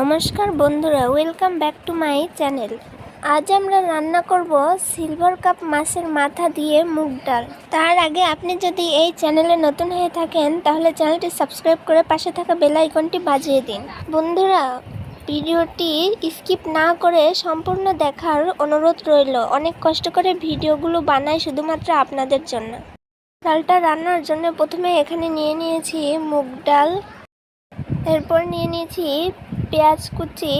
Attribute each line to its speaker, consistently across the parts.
Speaker 1: নমস্কার বন্ধুরা welcome back to my channel আজ আমরা রান্না করব সিলভার কাপ মাছের মাথা দিয়ে মুগ ডাল। তার আগে আপনি যদি এই চ্যানেলে নতুন হয়ে থাকেন, তাহলে চ্যানেলটি সাবস্ক্রাইব করে পাশে থাকা বেল আইকনটি বাজিয়ে দিন। বন্ধুরা, ভিডিওটি স্কিপ না করে সম্পূর্ণ দেখার অনুরোধ রইল। অনেক কষ্ট করে ভিডিওগুলো বানাই শুধুমাত্র আপনাদের জন্য। ডালটা রান্নার জন্য প্রথমে এখানে নিয়ে নিয়েছি মুগ ডাল। এরপর নিয়ে নিয়েছি পেঁয়াজ কুচি,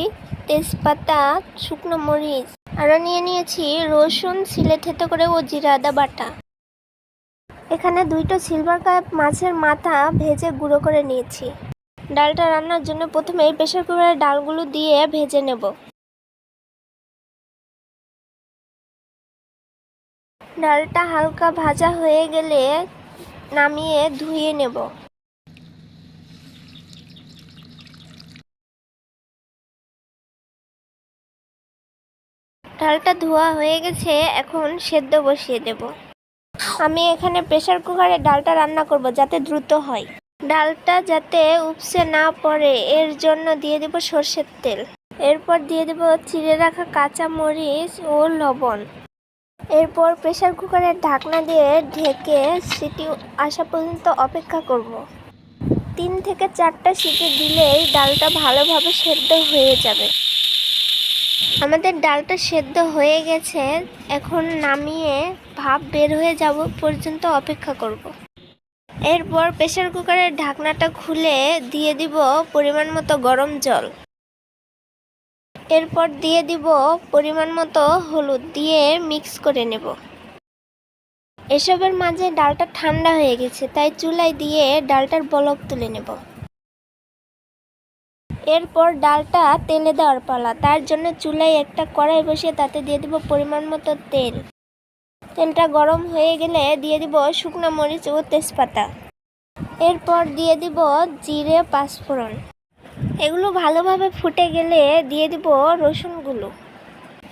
Speaker 1: তেজপাতা, শুকনো মরিচ। আরও নিয়ে নিয়েছি রসুন, সিলে থেতো করে ও জিরা আদা বাটা। এখানে দুইটো সিলভার কাপ মাছের মাথা ভেজে গুঁড়ো করে নিয়েছি। ডালটা রান্নার জন্য প্রথমে প্রেশার কুকারে ডালগুলো দিয়ে ভেজে নেব। ডালটা হালকা ভাজা হয়ে গেলে নামিয়ে ধুয়ে নেব। ডালটা ধোয়া হয়ে গেছে, এখন সেদ্ধ বসিয়ে দেব। আমি এখানে প্রেসার কুকারে ডালটা রান্না করব যাতে দ্রুত হয়। ডালটা যাতে উপসে না পড়ে, এর জন্য দিয়ে দেব সর্ষের তেল। এরপর দিয়ে দেব চিড়ে রাখা কাঁচা মরিচ ও লবণ। এরপর প্রেশার কুকারের ঢাকনা দিয়ে ঢেকে সিটি আসা পর্যন্ত অপেক্ষা করব। তিন থেকে চারটা সিটি দিলেই ডালটা ভালোভাবে সেদ্ধ হয়ে যাবে। আমাদের ডালটা সেদ্ধ হয়ে গেছে, এখন নামিয়ে ভাপ বের হয়ে যাব পর্যন্ত অপেক্ষা করব। এরপর প্রেসার কুকারের ঢাকনাটা খুলে দিয়ে দিব পরিমাণ মতো গরম জল। এরপর দিয়ে দিব পরিমাণ মতো হলুদ দিয়ে মিক্স করে নেব। এসবের মাঝে ডালটা ঠান্ডা হয়ে গেছে, তাই চুলায় দিয়ে ডালটার বলক তুলে নেব। এরপর ডালটা তেলে দেওয়ার পালা। তার জন্য চুলায় একটা কড়াই বসিয়ে তাতে দিয়ে দিব পরিমাণ মতো তেল। তেলটা গরম হয়ে গেলে দিয়ে দিব শুকনো মরিচ ও তেজপাতা। এরপর দিয়ে দিব জিরে, পাঁচফোড়ন। এগুলো ভালোভাবে ফুটে গেলে দিয়ে দিব রসুনগুলো।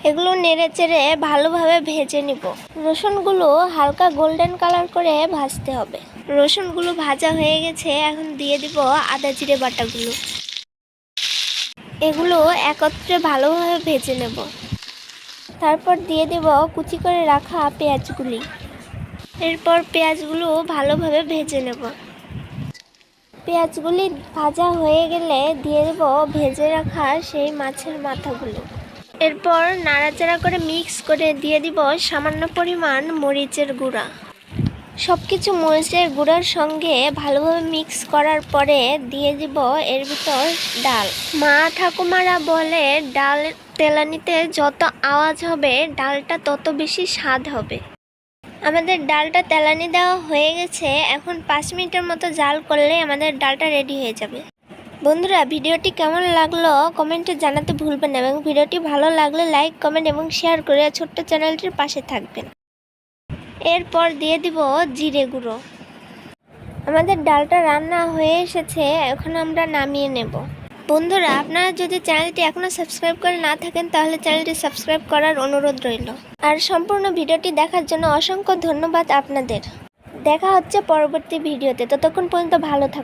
Speaker 1: এগুলো নেড়ে চেড়ে ভালোভাবে ভেজে নিব। রসুনগুলো হালকা গোল্ডেন কালার করে ভাজতে হবে। রসুনগুলো ভাজা হয়ে গেছে, এখন দিয়ে দিব আদা জিরে বাটাগুলো। এগুলো একত্রে ভালোভাবে ভেজে নেব। তারপর দিয়ে দেব কুচি করে রাখা পেঁয়াজগুলি। এরপর পেঁয়াজগুলো ভালোভাবে ভেজে নেব। পেঁয়াজগুলি ভাজা হয়ে গেলে দিয়ে দেব ভেজে রাখা সেই মাছের মাথাগুলো। এরপর নাড়াচাড়া করে মিক্স করে দিয়ে দিব সামান্য পরিমাণ মরিচের গুঁড়া। সব কিছু মরিচের গুঁড়ার সঙ্গে ভালোভাবে মিক্স করার পরে দিয়ে দিব এর ভিতর ডাল। মা ঠাকুমারা বলে, ডাল তেলানিতে যত আওয়াজ হবে, ডালটা তত বেশি স্বাদ হবে। আমাদের ডালটা তেলানি দেওয়া হয়ে গেছে। এখন পাঁচ মিনিটের মতো জাল করলে আমাদের ডালটা রেডি হয়ে যাবে। বন্ধুরা, ভিডিওটি কেমন লাগল কমেন্টে জানাতে ভুলবেন না এবং ভিডিওটি ভালো লাগলে লাইক, কমেন্ট এবং শেয়ার করে ছোট্ট চ্যানেলটির পাশে থাকবেন। এরপর দিয়ে দিব জিরে গুঁড়ো। আমাদের ডালটা রান্না হয়ে এসেছে, এখন আমরা নামিয়ে নেব। বন্ধুরা, আপনারা যদি চ্যানেলটি এখনও সাবস্ক্রাইব করে না থাকেন, তাহলে চ্যানেলটি সাবস্ক্রাইব করার অনুরোধ রইল। আর সম্পূর্ণ ভিডিওটি দেখার জন্য অসংখ্য ধন্যবাদ আপনাদের। দেখা হচ্ছে পরবর্তী ভিডিওতে। ততক্ষণ পর্যন্ত ভালো থাকুন।